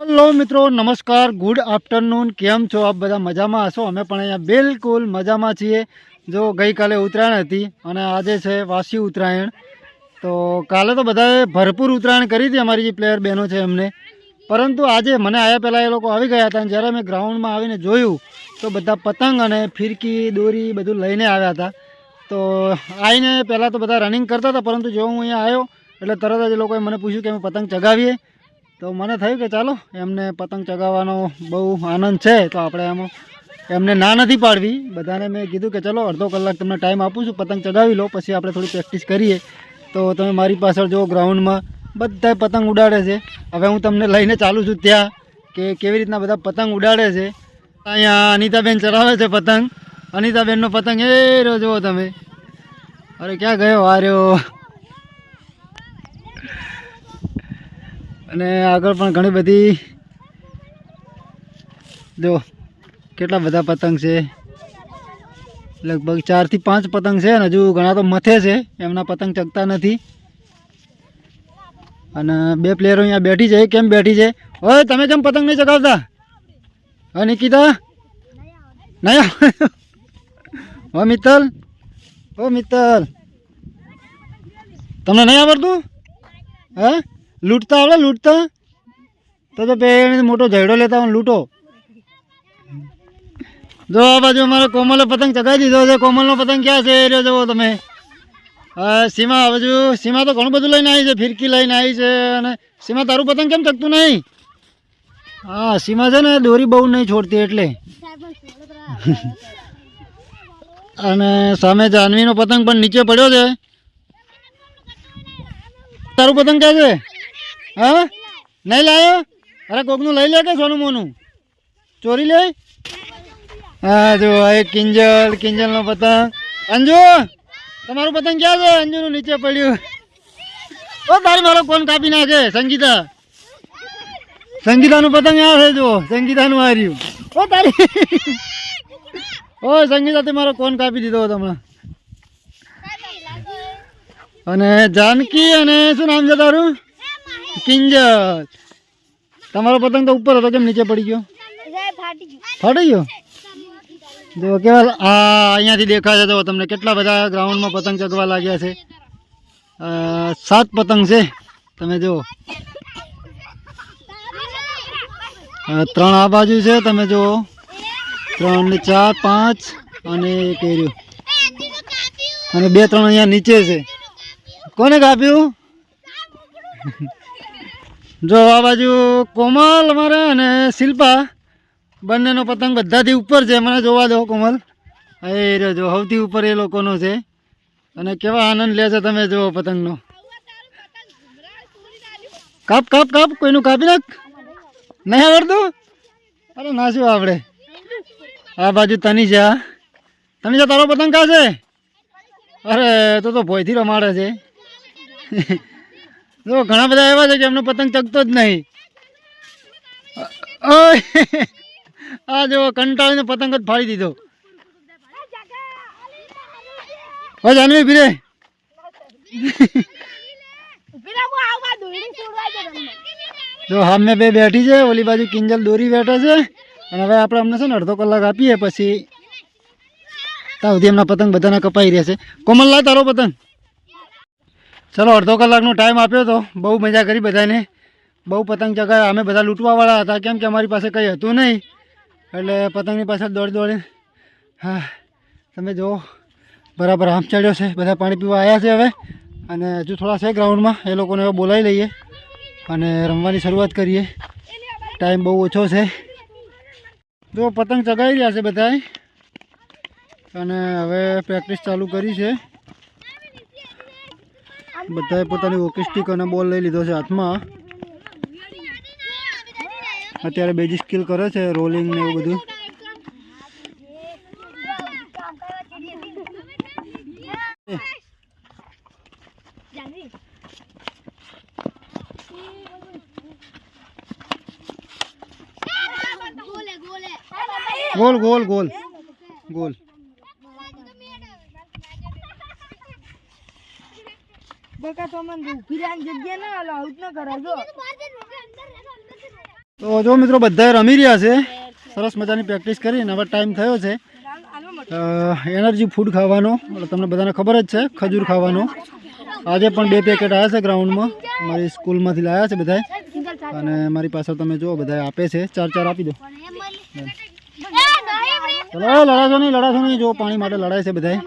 Hello મિત્રો, નમસ્કાર good afternoon કેમ છો આપ બધા? મજામાં હશો? અમે પણ અહીંયા બિલકુલ મજામાં છીએ. જો ગઈકાલે ઉત્તરાયણ હતી અને આજે છે વાસી ઉત્તરાયણ. તો કાલે તો બધાએ ભરપૂર ઉત્તરાયણ કરી હતી અમારી જે પ્લેયર બહેનો છે એમને. પરંતુ આજે મને આવ્યા પહેલાં એ લોકો આવી ગયા હતા અને જ્યારે મેં ગ્રાઉન્ડમાં આવીને જોયું, તો બધા પતંગ અને ફિરકી, દોરી બધું લઈને આવ્યા હતા. તો આવીને પહેલાં તો બધા રનિંગ કરતા હતા, પરંતુ જો હું અહીંયા આવ્યો, એટલે તરત જ એ લોકોએ મને પૂછ્યું કે અમે પતંગ ચગાવીએ? તો મને થયું કે ચાલો, એમને પતંગ ચગાવવાનો બહુ આનંદ છે, તો આપણે એમાં એમને ના નથી પાડવી. બધાને મેં કીધું કે ચલો, અડધો કલાક તમને ટાઈમ આપું છું, પતંગ ચગાવી લો, પછી આપણે થોડી પ્રેક્ટિસ કરીએ. તો તમે મારી પાછળ જો ગ્રાઉન્ડમાં બધા પતંગ ઉડાડે છે. હવે હું તમને લઈને ચાલું છું ત્યાં, કે કેવી રીતના બધા પતંગ ઉડાડે છે. અહીંયા અનિતાબેન ચડાવે છે પતંગ. અનિતાબેનનો પતંગ એ રહ્યો, જુઓ તમે. અરે, ક્યાં ગયો? આ રહ્યો. અને આગળ પણ ઘણી બધી જો કેટલા બધા પતંગ છે. લગભગ ચારથી પાંચ પતંગ છે અને હજુ ઘણા તો મથે છે, એમના પતંગ ચગતા નથી. અને બે પ્લેયરો અહીંયા બેઠી છે કેમ બેઠી છે? ઓય, તમે કેમ પતંગ નહીં ચગાવતા? હા નિકિતા? નહીં? હો મિત્તલ? હો મિત્તલ? તમને નહીં આવડતું? હે? લૂંટતા આવડે, લૂંટતા? તો તો બે મોટો ઝઘડો લેતા હોય લૂંટો. જો આ બાજુ અમારો કોમલે પતંગ ચગાવી દીધો છે. કોમલનો પતંગ ક્યાં છે? એ જુઓ તમે. સીમા બાજુ સીમા તો ઘણું બધું લઈને આવી છે. ફિરકી લઈને આવી છે. અને સીમા, તારું પતંગ કેમ ચગતું નહીં? હા, સીમા છે ને, દોરી બહુ નહીં છોડતી એટલે. અને સામે જાનવીનો પતંગ પણ નીચે પડ્યો છે. તારું પતંગ ક્યાં છે? હા? નહીં લાયો? અરે કોકનું લઈ લે કે સોનું મોનું ચોરી લે હા જો એક કિંજલ, કિંજલનો પતંગ. અંજુ, તમારું પતંગ ક્યાં છે? અંજુનું નીચે પડ્યું. ઓ તારી મારો કોણ કાપી નાખે, સંગીતા. સંગીતાનું પતંગ આ છે જો સંગીતાનું હાર્યું ઓ, તારી. ઓ, સંગીતા, તે મારો કોણ કાપી દીધો હમણાં. અને જાનકી, અને શું નામ છે તારું? કિંજલ. તમારો પતંગ તો ઉપર હતો, કેમ નીચે પડી ગયો? ફાટી ગયો? જો, કેવા આ, અહીંયાથી દેખાય છે તો તમને કેટલા બધા ગ્રાઉન્ડમાં પતંગ ચગવા લાગ્યા છે. સાત પતંગ છે. તમે જુઓ. ત્રણ આ બાજુ છે, તમે જુઓ. ત્રણ ને ચાર, પાંચ અને એક એર્યું. અને બે ત્રણ અહીંયા નીચે છે. કોને કાપ્યું? જો આ બાજુ કોમલ અમારે અને શિલ્પા, બંનેનો પતંગ બધાથી ઉપર છે, મને જોવા દો કોમલ. એ રહ્યો જો, સૌથી ઉપર એ લોકોનો છે. અને કેવા આનંદ લે છે તમે જુઓ પતંગનો. કાપ કાપ કાપ, કોઈનું કાપી નાખ. નહીં આવડતું? અરે ના શું આવડે? આ બાજુ તનીજા તનિષા તારો પતંગ કા છે? અરે, તો તો ભોયથી રમાડે છે. જો, ઘણા બધા એવા છે કે એમનો પતંગ ચગતો જ નહીં. આ જો, કંટાળીને પતંગ જ ફાડી દીધો. હો જાનવી ભીરે જો, સામે બે બેઠી છે, ઓલી બાજુ કિંજલ દોરી બેઠા છે. અને હવે આપણે અમને છે ને અડધો કલાક આપીએ, પછી ત્યાં સુધી એમના પતંગ બધાના કપાઈ રહ્યા છે કોમલ લાય તારો પતંગ. ચલો, અડધો કલાકનો ટાઈમ આપ્યો તો. બહુ મજા કરી બધાને. બહુ પતંગ ચગાવ્યા. અમે બધા લૂંટવાવાળા હતા. કેમ કે અમારી પાસે કંઈ હતું નહીં. એટલે પતંગની પાછળ દોડી દોડીને, હા, તમે જુઓ. બરાબર આમ ચડ્યો છે. બધા પાણી પીવા આવ્યા છે હવે. અને હજુ થોડા છે ગ્રાઉન્ડમાં. એ લોકોને હવે બોલાવી લઈએ અને રમવાની શરૂઆત કરીએ. ટાઈમ બહુ ઓછો છે. જો, પતંગ ચગાવી રહ્યા છે બધાએ. અને હવે પ્રેક્ટિસ ચાલુ કરી છે. બધાએ પોતાની હોકી સ્ટીક અને બોલ લઈ લીધો છે હાથમાં. અત્યારે બેજી સ્કિલ કરે છે રોલિંગ ને એવું બધું. Goal goal goal. ગોલ. બકા તો મને ઊભી રહ્યા જગ્યા ના આવું જ ન કરાજો તો જો મિત્રો બધા રમી રહ્યા છે. સરસ મજાની પ્રેક્ટિસ કરીને હવે ટાઈમ થયો છે. એનર્જી ફૂડ ખાવાનો તમને બધાને ખબર જ છે ખજૂર ખાવાનો. આજે પણ બે પેકેટ આવ્યા છે ગ્રાઉન્ડમાં મારી સ્કૂલમાંથી લાવ્યા છે બધા અને મારી પાસે તમે જુઓ બધા આપે છે. ચાર ચાર આપી દો. ચલો લડાશો નહીં લડાશો નહીં. જો પાણી માટે લડાય છે બધા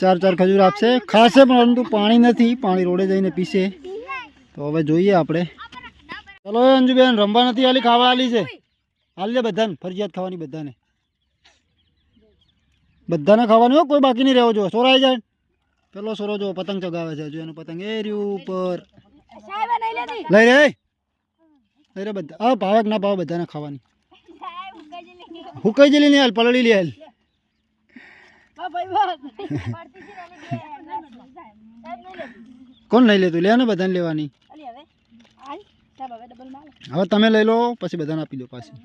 ચાર ચાર ખજૂર આપશે. ખાશે પરંતુ પાણી નથી. પાણી રોડે જઈને પીશે. તો હવે જોઈએ આપણે. ચલો અંજુબેન રમવા નથી આલી ખાવા આલી છે. હાલી દે બધાને ફરજિયાત ખાવાની બધાને. બધાને ખાવાની હો કોઈ બાકી નહીં રહેવો. જો સોરાઈ જાય. પેલો સોરો જો પતંગ ચગાવે છે હજુ. એનું પતંગ એ રહ્યું ઉપર. લઈ રે લઈ રે બધા. હા ભાવે ના ભાવે બધાને ખાવાની. હુકાઈ જેલી નહીં હાલ પલળી લે હાલ કોણ લઈ લેતું લે ને બધાને લેવાની? હવે તમે લઈ લો પછી બધાને આપી દો પાછી.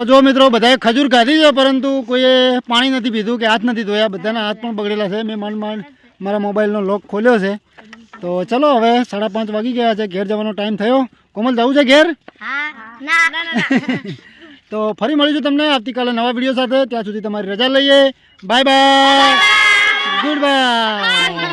જો મિત્રો બધાએ ખજૂર ખાધી છે પરંતુ કોઈએ પાણી નથી પીધું કે હાથ નથી ધોયા. બધાના હાથ પણ બગડેલા છે. મેં માંડ માંડ મારા મોબાઈલનો લોક ખોલ્યો છે. તો ચલો હવે સાડા પાંચ વાગી ગયા છે ઘેર જવાનો ટાઈમ થયો. કોમલ જવું છે ઘેર? તો ફરી મળીશું તમને આવતીકાલે નવા વીડિયો સાથે. ત્યાં સુધી તમારી રજા લઈએ. Bye bye good bye